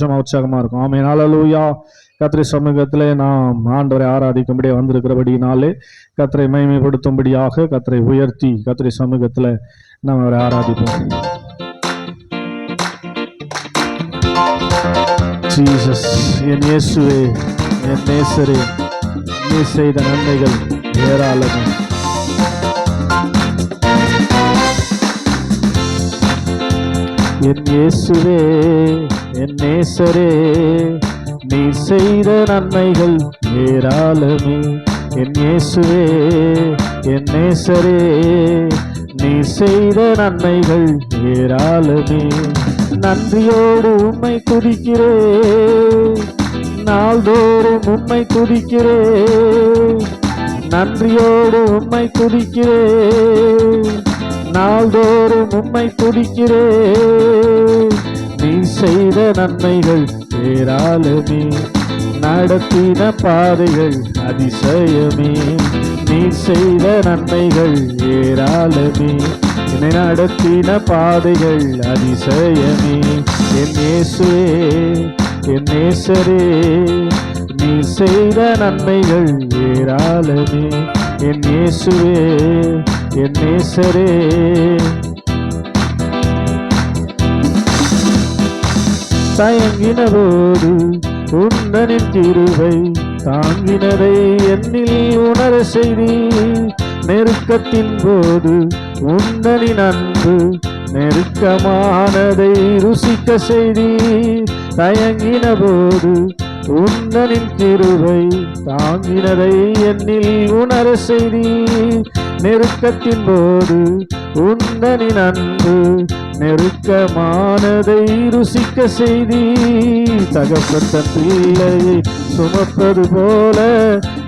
சந்தோஷமா உற்சாகமா இருக்கும். ஆமே நாளலூயா கத்திரை சமூகத்தில் நாம் ஆண்டவரை ஆராதிக்கும்படியே வந்திருக்கிறபடினாலே கத்திரை மகிமைப்படுத்தும்படியாக கத்திரை உயர்த்தி கத்திரை சமூகத்தில் நாம் அவரை ஆராதிப்போம். ஜீசஸ் என் இயேசுவே என் நேசரே நீ செய்த நன்மைகள் ஏராளமே. என் இயேசுவே என் நேசரே நீ செய்த நன்மைகள் ஏராளமே. என் இயேசுவே என் நேசரே நீ செய்த நன்மைகள் ஏராளமே. நன்றியோடு உம்மை துதிக்கிறேன் நாள்தோறும் உம்மை துதிக்கிறேன் நன்றியோடு உம்மை துதிக்கிறேன் நாள்தோறும் உம்மை துதிக்கிறேன். நீ செய்த நன்மைகள் ஏராளமே. நடத்தின பாதைகள் அதிசயமே. நீ செய்த நன்மைகள் ஏராளமே. என்னை நடத்தின பாதைகள் அதிசயமே. என் இயேசுவே என் நேசரே நீ செய்த நன்மைகள் ஏராளமே. என் இயேசுவே என் நேசரே. தயங்கின போது உன்னனின் திருவை தாங்கினதை என்னில் உணர செய்தி நெருக்கத்தின் போது உன்னனின் அன்பு நெருக்கமானதை ருசிக்க செய்தி தயங்கின போது உன்னனின் திருவை தாங்கினதை என்னில் உணர செய்தி நெருக்கத்தின் போது உன்னனின் அன்பு நெருக்கமானதை ருசிக்க செய்தி. தகப்பட்ட பிள்ளையை சுமப்பது போல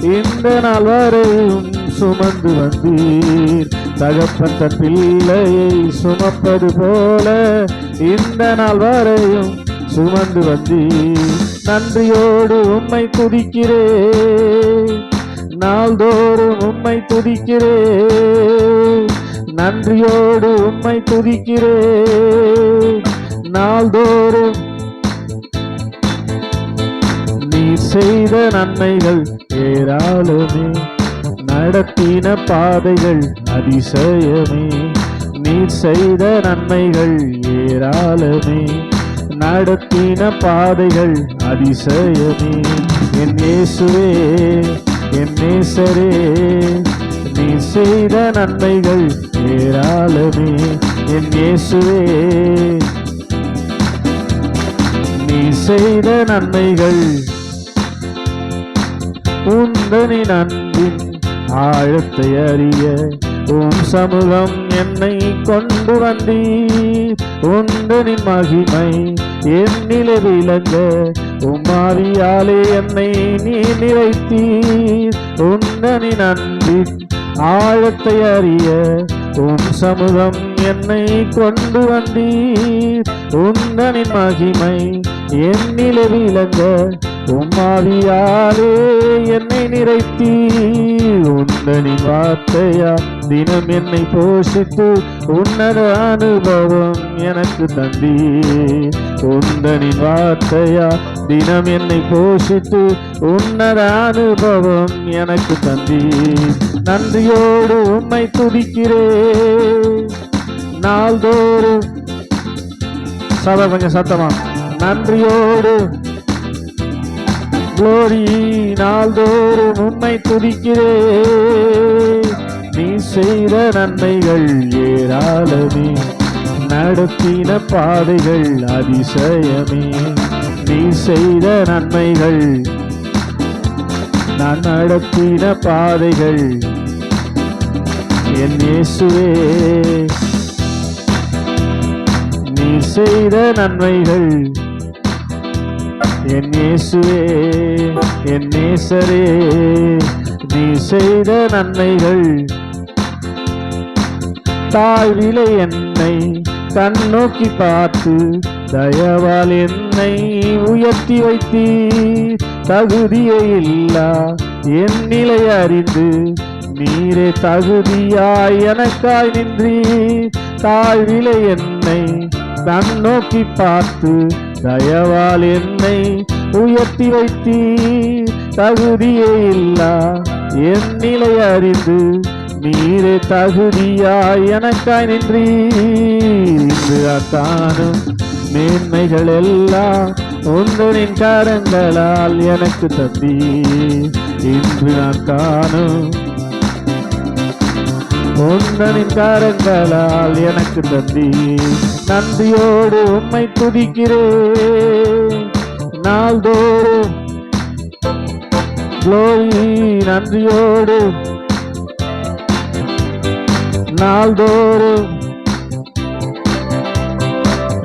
இந்த நாள் வரையும் சுமந்து வந்தீர். தகப்பட்ட பிள்ளையை சுமப்பது போல இந்த நாள் வரையும் சுமந்து வந்தீர். நன்றியோடு உம்மை துதிக்கிறேன். நாள்தோறும் உம்மை துதிக்கிறேன். நன்றியோடு உம்மை துதிக்கிறேன். நாள்தோறும் நீ செய்த நன்மைகள் ஏராளமே. நடத்தின பாதைகள் அதிசயமே. நீ செய்த நன்மைகள் ஏராளமே. நடத்தின பாதைகள் அதிசயமே. என் இயேசுவே என் நேசரே நீ செய்த நன்மைகள் ஏராளமே. என் இயேசுவே நீ செய்த நன்மைகள் உந்தனின் அன்பின் ஆழத்தை அறிய உன் சமூகம் என்னை கொண்டு வந்தீர். உந்தனின் மகிமை என்னிலே விளங்க உமாரியாலே என்னை நீ நிறைத்தீர் உன்னனி நன்றி ஆழத்தை அறிய உன் சமூகம் என்னை கொண்டு வந்தீர். உன்னனின் மகிமை என்னிலே விளங்க உம்மாவியாலே என்னை நிறைத்தி உந்தனின் வார்த்தையா தினம் என்னை போஷித்து உன்னத அனுபவம் எனக்கு தந்தி உந்தனி வார்த்தையா தினம் என்னை போஷித்து உன்னத அனுபவம் எனக்கு தந்தி நன்றியோடு உம்மை துதிக்கிறேன். நாள்தோறும் சபை கொஞ்சம் சத்தமா? நன்றியோடு குளோரி நாள்தோறும் உன்னை துதிக்கிறே நீ செய்த நன்மைகள் ஏராளமே. நடத்தின பாதைகள் அதிசயமே. நீ செய்த நன்மைகள் நான் நடத்தின பாதைகள் என் இயேசுவே. நீ செய்த நன்மைகள் என் இயேசுவே என் நேசரே நீ செய்த நன்மைகள். தாழ்விலை என்னை கண்ணோக்கி பார்த்து தயவால் என்னை உயர்த்தி வைத்தீர். தகுதியை இல்லா என் நிலை அறிந்து நீரே தகுதியாய் எனக்காய் நின்றீர். தாழ்விலை என்னை கண்ணோக்கி பார்த்து தயவால் என்னை உயர்த்தி வைத்தி தகுதியே இல்லா என் நிலை அறிந்து நீரே தகுதியாய் எனக்காய் நின்றீர். இன்று அக்கானும் மேன்மைகள் எல்லாம் உங்களின் காரங்களால் எனக்கு தந்தீ இன்று நான் காணும் உங்களின் காரங்களால் எனக்கு தந்தி நன்றியோடு உண்மை துதிக்கிறேன். நாள்தோறும் glory நன்றியோடு. நாள்தோறும்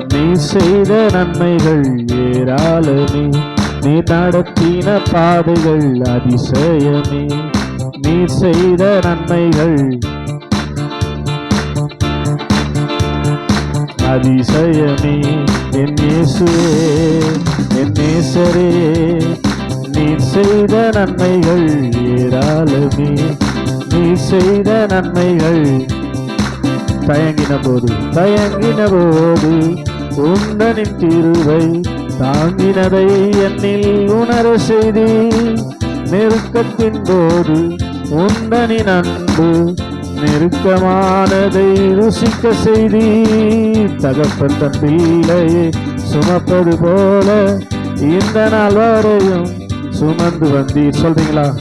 நீ செய்த நன்மைகள் ஏராளமே. நீ நடத்தின பாதைகள் அதிசயமே. நீ செய்த நன்மைகள் அதிசயமே என் இயேசுவே என் நேசரே நீ செய்த நன்மைகள் ஏராளமே. நீ செய்த நன்மைகள் தயங்கின போது தயங்கின போது உந்தனின் தீர்வை தாங்கினதை என்னில் உணர செய்தி நெருக்கத்தின் போது உந்தனின் அன்பு நெருக்கமானதை ருசிக்க செய்தி. தகப்பன் தன் பிள்ளையை சுமப்பது போல இந்த நாள் வரையும் சுமந்து வந்தீர். சொல்றீங்களா?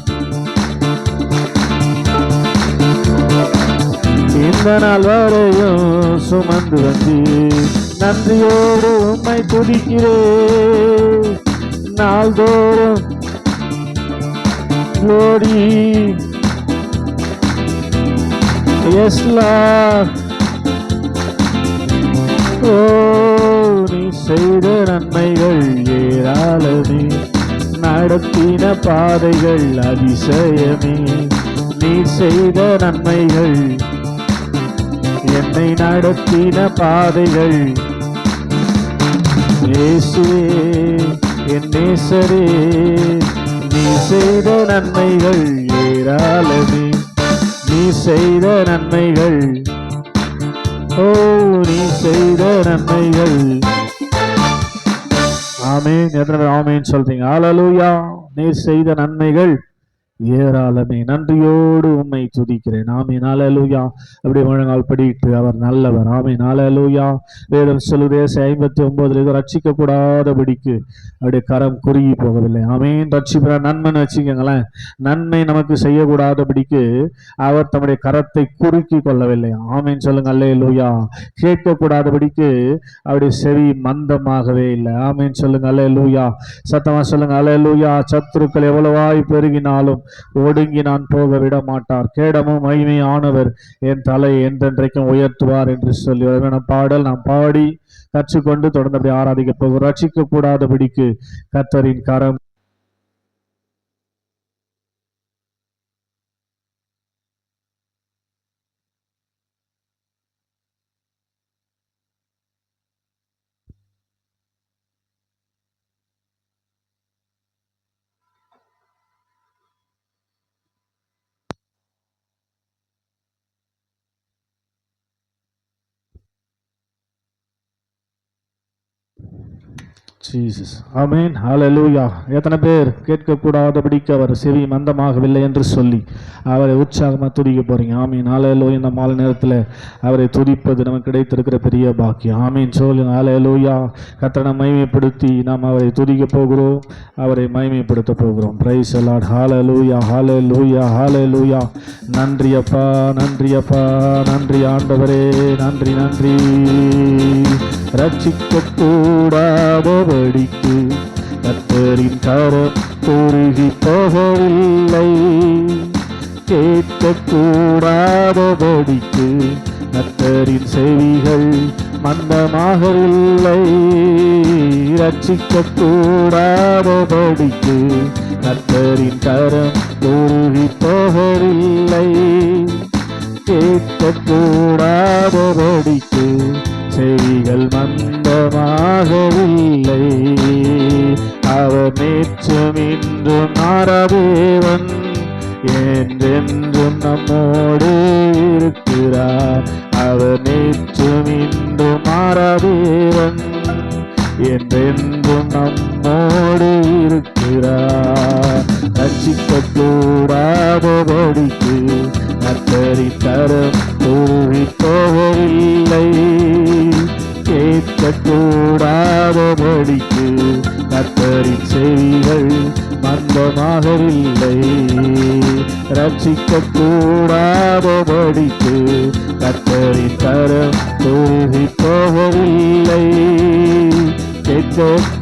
இந்த நாள் வரையும் சுமந்து வந்தீர். நன்றியோடு உம்மை துடிக்கிறேன் நாள்தோறும் glory Yes, Lord. ஓ நீ செய்த நன்மைகள் ஏராளமே. நடத்தின பாதைகள் அதிசயமே. நீ செய்த நன்மைகள் என்னை நடத்தின பாதைகள். இயேசுவே என் நேசரே நீ செய்த நன்மைகள் ஏராளமே. செய்த நன்மைகள். ஓ நீ செய்த நன்மைகள். ஆமீன். எத்தனை பேர் ஆமேன்னு சொல்றீங்க? ஆலலூயா நீ செய்த நன்மைகள். ஏராளமே நன்றியோடு உண்மை துதிக்கிறேன். ஆமே நாளலூயா அப்படி முழங்கால் படிட்டு அவர் நல்லவர். ஆமே நாளலூயா வேதம் சொல்லுதே ஐம்பத்தி ஒன்பதுல இது ரட்சிக்க கூடாதபடிக்கு அப்படியே கரம் குறுகி போகவில்லை. ஆமேன். ரட்சிப்பிற நன்மைன்னு வச்சுக்கோங்களேன். நன்மை நமக்கு செய்யக்கூடாதபடிக்கு அவர் தம்முடைய கரத்தை குறுக்கி கொள்ளவில்லை. ஆமேன். சொல்லுங்க அல்லே லூயா கேட்கக்கூடாதபடிக்கு அப்படி செவி மந்தமாகவே இல்லை. ஆமேன். சொல்லுங்க அல்லே லூயா சத்தமா சொல்லுங்க அல்லே லூயா சத்துருக்கள் எவ்வளவாய் பெருகினாலும் ஒடுங்கி நான் போக விட மாட்டார் கேடமும் மகிமையானவர். என் தலை என்றென்றைக்கும் உயர்த்துவார் என்று சொல்லி அழகான பாடல் நாம் பாடி கற்றுக்கொண்டு தொடர்ந்து அப்படி ஆராதிக்க போகிறோம். ரட்சிக்க கூடாதபடிக்கு கர்த்தரின் கரம் ஜீசஸ் ஆமென் ஹalleluya எத்தனை பேர் கேட்கக்கூடாதபடிக்கு அவர் செவி மந்தமாகவில்லை என்று சொல்லி அவரை உற்சாகமாக துதிக்க போறீங்க. ஆமீன் ஹalleluya இந்த மாலை நேரத்தில் அவரை துதிப்பது நமக்கு கிடைத்திருக்கிற பெரிய பாக்கியம். ஆமீன் சொல்லி ஹalleluya கத்தனை மகிமைப்படுத்தி நாம் அவரை துதிக்க போகிறோம். அவரை மகிமைப்படுத்த போகிறோம். பிரைஸ் அலாட் ஹாலலூயா ஹாலலூயா ஹாலலூயா நன்றி அப்பா. நன்றி அப்பா. நன்றி ஆண்டவரே. நன்றி நன்றி. ரட்சிக்க படித்து கத்தரின் கரம் குறுகி போகவில்லை. கேட்க கூடாதபடிக்கு கத்தரின் செவிகள் மந்தமாகவில்லை. ரட்சிக்க கூடாதபடிக்கு கத்தரின் கரம் குறுகி போகவில்லை கேட்கக்கூடாதபடிக்கு செய்திகள் மந்தமாக இல்லை அவர் நேற்றும் இன்றும் மாறாதேவன் என்றென்றும் நம்மோடு இருக்கிறார். அவர் நேற்றும் இன்றும் மாறாதேவன் என்றென்றும் நம்மோடு இருக்கிறார். ரட்சிக்க கூடாதபடிக்கு கத்தரி தரம் தூவி போவதில்லை கேட்கக்கூடாதபடிக்கு கூடாதபடிக்கு செய்திகள் செய்கள் மந்தமாகவில்லை. ரட்சிக்க கூடாதபடிக்கு கத்தரின் தரம் தூவி போவதில்லை கேட்கக்கூடாதபடிக்கு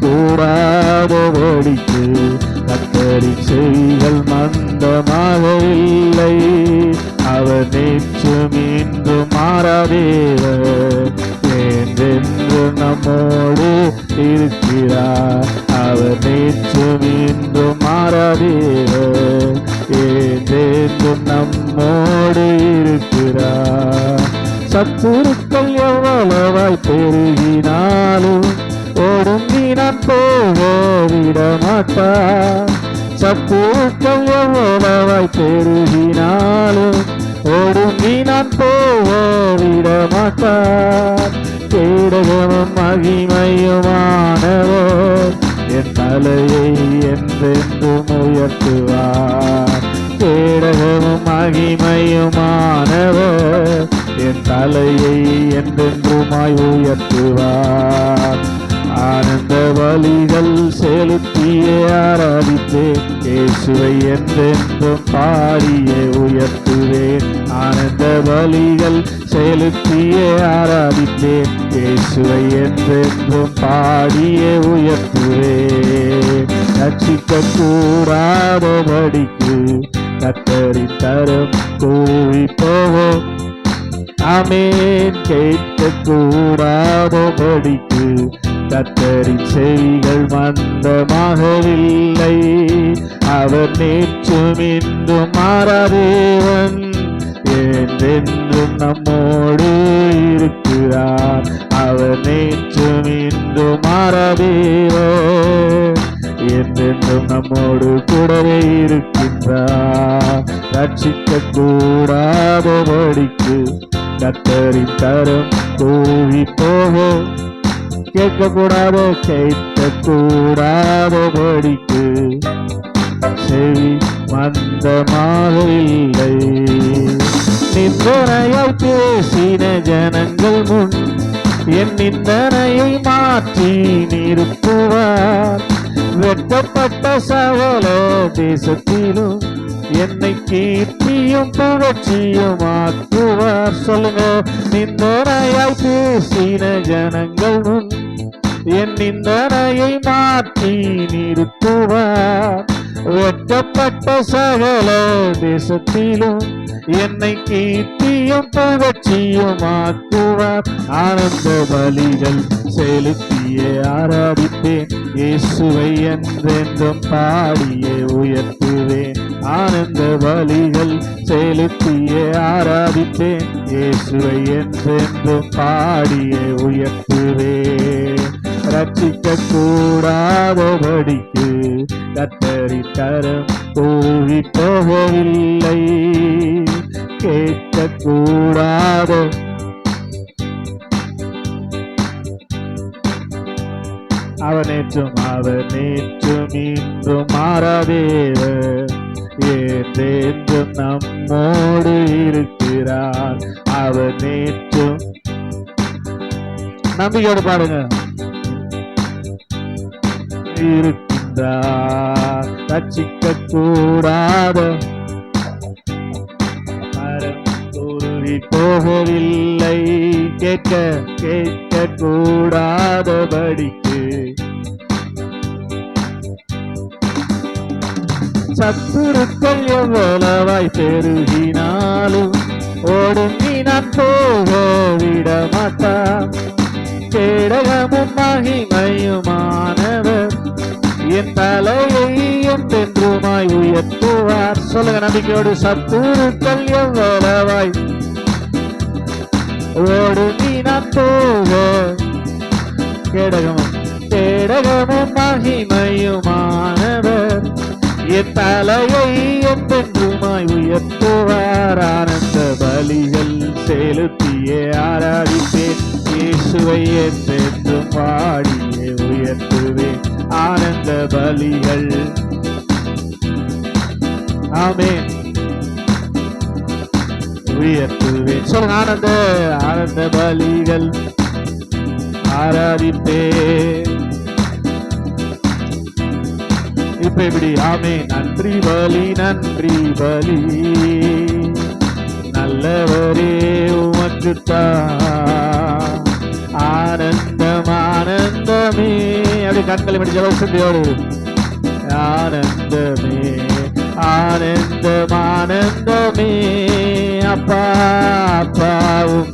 கத்தரி செய்திகள் மந்தமாக இல்லை அவர் நேற்றும் இன்று மாறாதேவர். என்றென்று நம்மோடு இருக்கிறார். அவர் நேற்றும் இன்று மாறாதேவர். என்றென்றும் நம்மோடு இருக்கிறார். சத்துருக்கள் எவ்வளவாய் பெருகினாலும் ஒடுங்கி நான் போக விட மாட்டார் சத்துருக்கள் எவ்வளவாய் பெருகினாலும் ஒடுங்கி நான் போக மாட்டார். கேடகமும் மகிமையுமானவர் என் தலையை என்றென்றும் உயர்த்துவார். கேடகமும் மகிமையுமானவர் என் தலையை என்றென்றுமாய் உயர்த்துவார். ஆனந்த வழிகள் செலுத்த செலுத்திய ஆராதித்தேன் இயேசுவை என்றென்றும் பாடியே உயர்த்துவேன். ஆனந்த வழிகள் செலுத்தியே ஆராதித்தேன். இயேசுவை என்றென்றும் பாடியே உயர்த்துவேன். ரட்சிக்க கூடாதபடிக்கு கத்தரின் தரும் கூவி போவோம் ஆமேன். கேட்க கூடாதபடிக்கு கத்தரின் செவிகள் மந்தமாகவில்லை. அவர் நேற்றும் இன்றும் மாறாதேவன். என்றென்றும் நம்மோடு இருக்கிறார். அவர் நேற்றும் இன்றும் மாறாதேவோ. என்றென்றும் நம்மோடு கூடவே இருக்கின்றார். ரட்சிக்க கூடாதபடிக்கு கத்தரின் தரம் கூவி போகும். கேட்கக்கூடாத கேட்க கூடாதபடிக்கு செவி மந்தமாக இல்லை. நிந்தனையால் பேசின ஜனங்கள் முன் என் நிந்தனையை மாற்றி நிறுத்துவார். வெட்டப்பட்ட சகல தேசத்திலும் என்னை கீர்த்தியும் புகழ்ச்சியும் ஆக்குவார். சொல்லுங்க நிந்தனையாய் பேசின ஜனங்கள் முன் என் நிந்தனையை மாற்றி நிறுத்துவார். வெட்டப்பட்ட சகல தேசத்திலும் என்னை கீர்த்தியும் புகழ்ச்சியும் ஆக்குவார். ஆனந்த பலிகள் செலுத்தியே ஆராதிப்பேன். இயேசுவை என்றென்றும் பாடியே உயர்த்துவேன். ஆனந்த பலிகள் செலுத்தியே ஆராதிப்பேன். இயேசுவை என்றென்றும் பாடியே உயர்த்துவேன். ரட்சிக்க கூடாதபடிக்கு கத்தரி தரம் கூறி போகவில்லை கேட்க கூடாத அவனேற்றும் நேற்றும் அவர் நேற்றும் இன்றும் மாறாதேவர் என்றென்றும் நம்மோடு இருக்கிறார். அவர் நேற்றும் நம்பிக்கையோடு பாடுங்க. இருக்கின்றார் ரட்சிக்க கூடாத மரம் போகவில்லை. கேட்க கேட்க கூடாதபடிக்கு சத்துருக்கள் எவ்வளவாய் பெருகினாலும் ஓடுங்கி நான் போக விட மாட்டான் கேடகமும் மகிமையுமானவர் என் தலையை என்றென்றுமாய் உயர்த்துவார். சொல்லுங்க நம்பிக்கையோடு சத்துருக்கள் எவ்வளவாய்? ஓடுங்கி நான் போக கேடகமும் கேடகமும் மகிமையுமானவர். என் தலையை என்றென்றுமாய் உயர்த்துவார். ஆனந்த பலிகள் செலுத்தியே ஆராதிப்பேன். இயேசுவை என்றென்றும் பாடியே உயர் ஆனந்த பலிகள். ஆமென். உயர்த்துவேன் சொல்லுங்க ஆனந்த ஆனந்த பலிகள். ஆராதிப்பே. இப்ப இப்படி ஆமே நன்றி பலி நன்றி பலி. நல்லவரே உமக்குத்தான் ஆனந்தம் ஆனந்தமே. அப்படி கண்களை மடி ஜலசந்தியோடு ஆனந்தமே ஆனந்தம் ஆனந்தமே அப்பா அப்பாவும்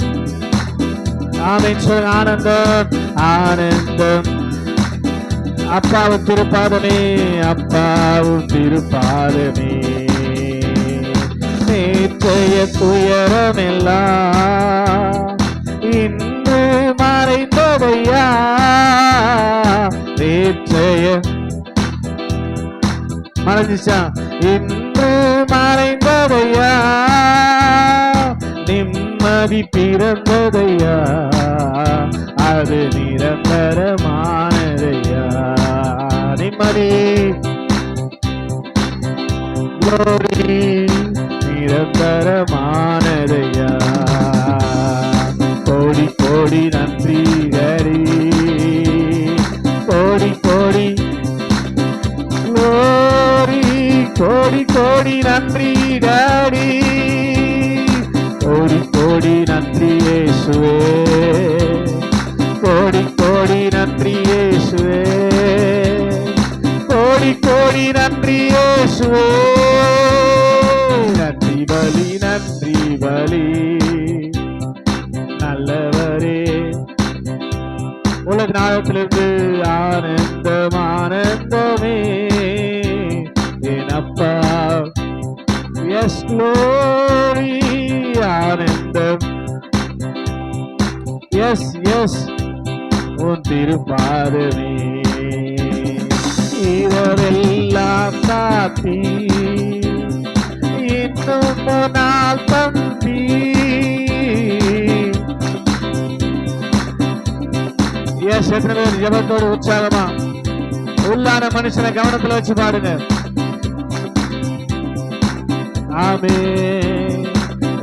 ஆமேன் சொல்லுங்க ஆனந்தம் ஆனந்தம் அப்பாவும் திருப்பாதமே அப்பாவும் திருப்பாதமே நேற்றைய துயரமெல்லாம் இன்று மறைந்தவையா நேற்றைய மறைஞ்சிச்சா இன்று மறைந்ததையா? நிம்மதி பிறந்ததையா? அது நிரந்தரமானதையா? நிம்மதி. நிரந்தரமானதை எஸ் எஸ் உன் திருப்பாதமே இவரெல்லாம் காத்தி. இன்னும் தம்பி. எஸ் எத்தனை பேர் ஜபத்தோடு உற்சாகமா? உள்ளான மனுஷனை கவனத்துல வச்சு பாருங்க ஆமே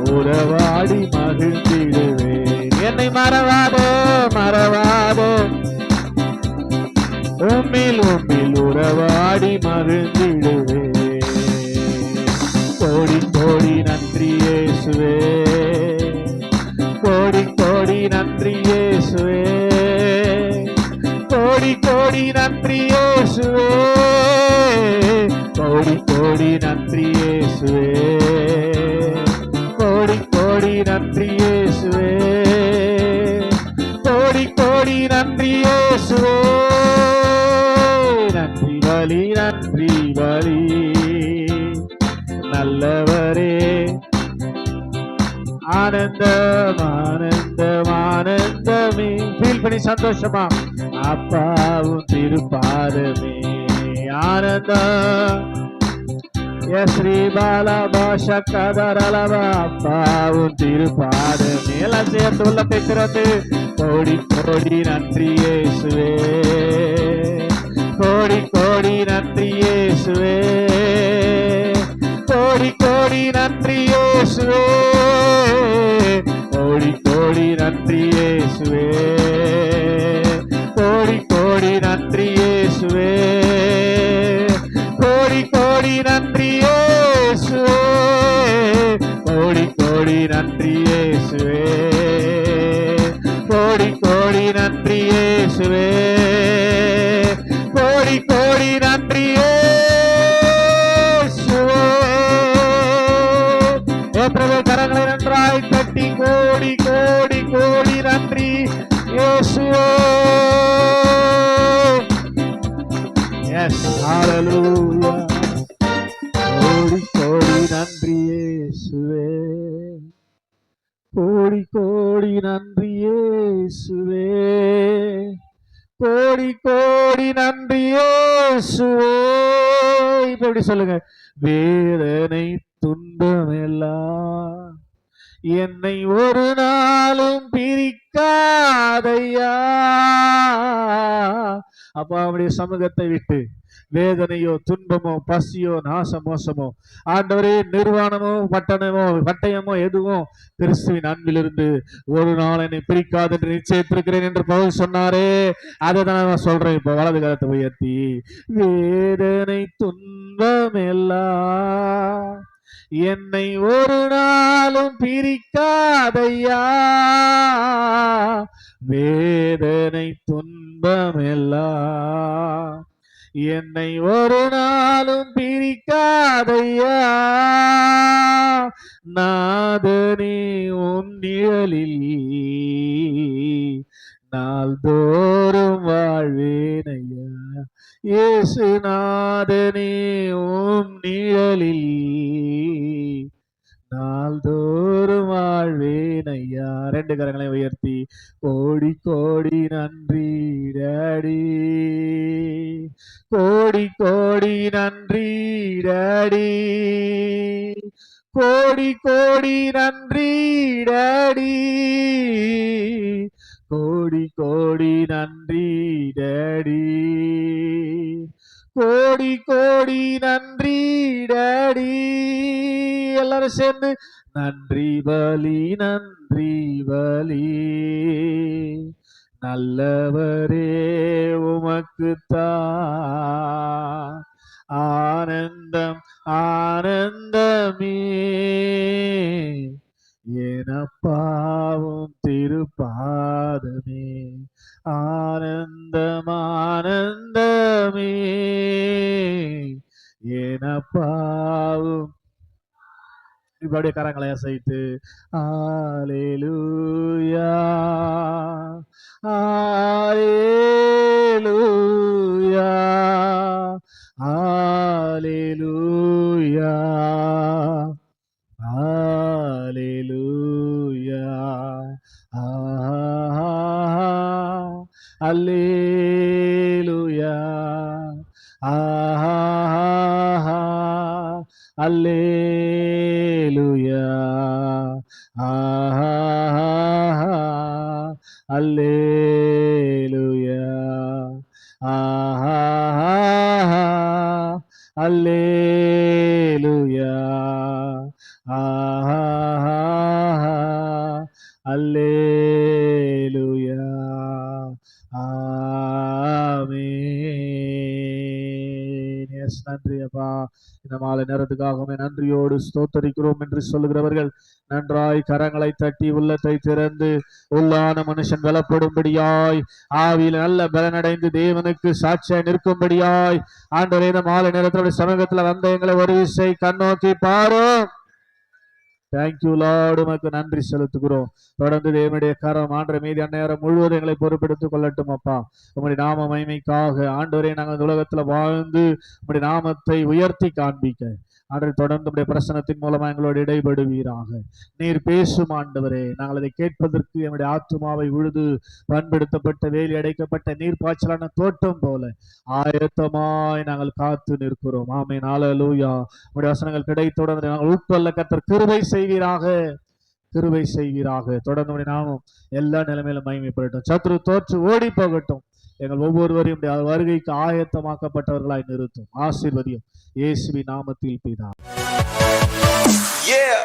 உறவாடி மகிழ்ந்திடு. என்னை மறவாதோ மறவாதோ. உம்மில் உம்மில் உறவாடி மருந்திடுவே கோடி கோடி நன்றி இயேசுவே. கோடி கோடி நன்றி இயேசுவே. கோடி கோடி நன்றி இயேசுவே. கோடி கோடி நன்றி இயேசுவே. ஆனந்தம் ஆனந்தம் ஆனந்தமே ஃபீல் பண்ணி சந்தோஷமா? அப்பாவும் திருப்பாதமே. ஆனந்தம். எஸ் ஸ்ரீ பாலா பாஷா கதரலவா அப்பாவும் திருப்பாதமே. எல்லாம் சேர்த்து உள்ள பேசுறது கோடி கோடி நன்றி இயேசுவே. கோடி கோடி நன்றி இயேசுவே. கோடி கோடி நன்றி இயேசுவே கோடி கோடி நன்றி இயேசுவே கோடி கோடி நன்றி இயேசுவே கோடி கோடி நன்றி இயேசுவே கோடி கோடி நன்றி இயேசுவே கோடி கோடி நன்றி இயேசுவே கோடி கோடி நன்றி இயேசுவே ஏப்ரல் கரங்களை நன்றாய் தட்டி கோடி கோடி கோடி நன்றி. இயேசுவே. எஸ் ஹalleluya கோடி கோடி நன்றி இயேசுவே. கோடி கோடி நன்றி இயேசுவே. கோடி கோடி நன்றி இயேசுவே. இப்ப எப்படி சொல்லுங்க. வேதனை துன்பம் என்னை ஒரு நாளும் பிரிக்காதையா? அப்பா அவருடைய சமூகத்தை விட்டு வேதனையோ துன்பமோ பசியோ நாச மோசமோ ஆண்டவரே நிர்வாணமோ பட்டணமோ பட்டயமோ எதுவும் கிறிஸ்துவின் அன்பிலிருந்து ஒரு நாள் என்னை பிரிக்காது என்று நிச்சயத்திருக்கிறேன் என்று பவுல் சொன்னாரே. அதை தான் நான் சொல்றேன் இப்போ வலது காலத்தை உயர்த்தி. வேதனை துன்பம் எல்லாம் என்னை ஒரு நாளும் பிரிக்காதையா? வேதனை துன்பம் என்னை ஒரு நாளும் பிரிக்காதையா? நாதனே உன் நிழலில் நாள்தோறும் வாழ்வேனையா? இயேசுநாதனே ஓம் நிழலில். நாள்தோறும் வாழ்வேன் ஐயா. ரெண்டு கரங்களை உயர்த்தி கோடி கோடி நன்றி டாடி. கோடி கோடி நன்றி டாடி. கோடி கோடி நன்றி டாடி. கோடி கோடி நன்றி டேடி. கோடி கோடி நன்றி டேடி. எல்லாரும் சேர்ந்து நன்றி பலி நன்றி பலி நல்லவரே உமக்குத்தா ஆனந்தம் ஆனந்தமே. எனப்பாவும் திருப்பாதமே. ஆனந்தம் ஆனந்தமே எனப்பாவும் இப்படியே கரங்களை அசைத்து hallelujah hallelujah hallelujah hallelujah. Alleluia. Ah, Alleluia. Alleluia. Alleluia. இந்த மாலை நேரத்துக்காகவே நன்றியோடு ஸ்தோத்தரிக்கிறோம் என்று சொல்லுகிறவர்கள் நன்றாய் கரங்களை தட்டி உள்ளத்தை திறந்து உள்ளான மனுஷன் பலப்படும்படியாய் ஆவியில் நல்ல பலனடைந்து தேவனுக்கு சாட்சியாய் நிற்கும்படியாய் ஆண்டவரே இந்த மாலை நேரத்தோட சமூகத்துல வந்த எங்களை ஒரு விசை கண்ணோக்கி பாரும். தேங்க்யூ லார்டு உமக்கு நன்றி செலுத்துகிறோம். தொடர்ந்து தேவனுடைய கரம் ஆண்டு மீதி அந்நேரம் முழுவதும் எங்களை பொறுப்பெடுத்துக் கொள்ளட்டும் அப்பா. உங்களுடைய நாம மகிமைக்காக ஆண்டவரை நாங்கள் இந்த உலகத்தில் வாழ்ந்து உங்களுடைய நாமத்தை உயர்த்தி காண்பிக்க. ஆண்டு தொடர்ந்து உடைய பிரசனத்தின் மூலமாக எங்களோடு இடைபடுவீராக. நீர் பேசும் ஆண்டவரே நாங்கள் அதை கேட்பதற்கு எங்களுடைய ஆத்துமாவை உழுது பண்படுத்தப்பட்ட வேலி அடைக்கப்பட்ட நீர் பாய்ச்சலான தோட்டம் போல ஆயத்தமாய் நாங்கள் காத்து நிற்கிறோம். ஆமே நாளலூயா உடைய வசனங்கள் கிடைத்தொடர்ந்து நாங்கள் உட்கொள்ள கத்தர் கிருவை செய்வீராக. கிருவை செய்வீராக. தொடர்ந்து நாமும் எல்லா நிலைமையிலும் மகிமைப்படட்டும். சத்ரு தோற்று ஓடி போகட்டும். எங்கள் ஒவ்வொருவரையும் வருகைக்கு ஆயத்தமாக்கப்பட்டவர்களாய் நிறுத்தும் ஆசீர்வதியும் இயேசுவி நாமத்தில் பிதா Yeah.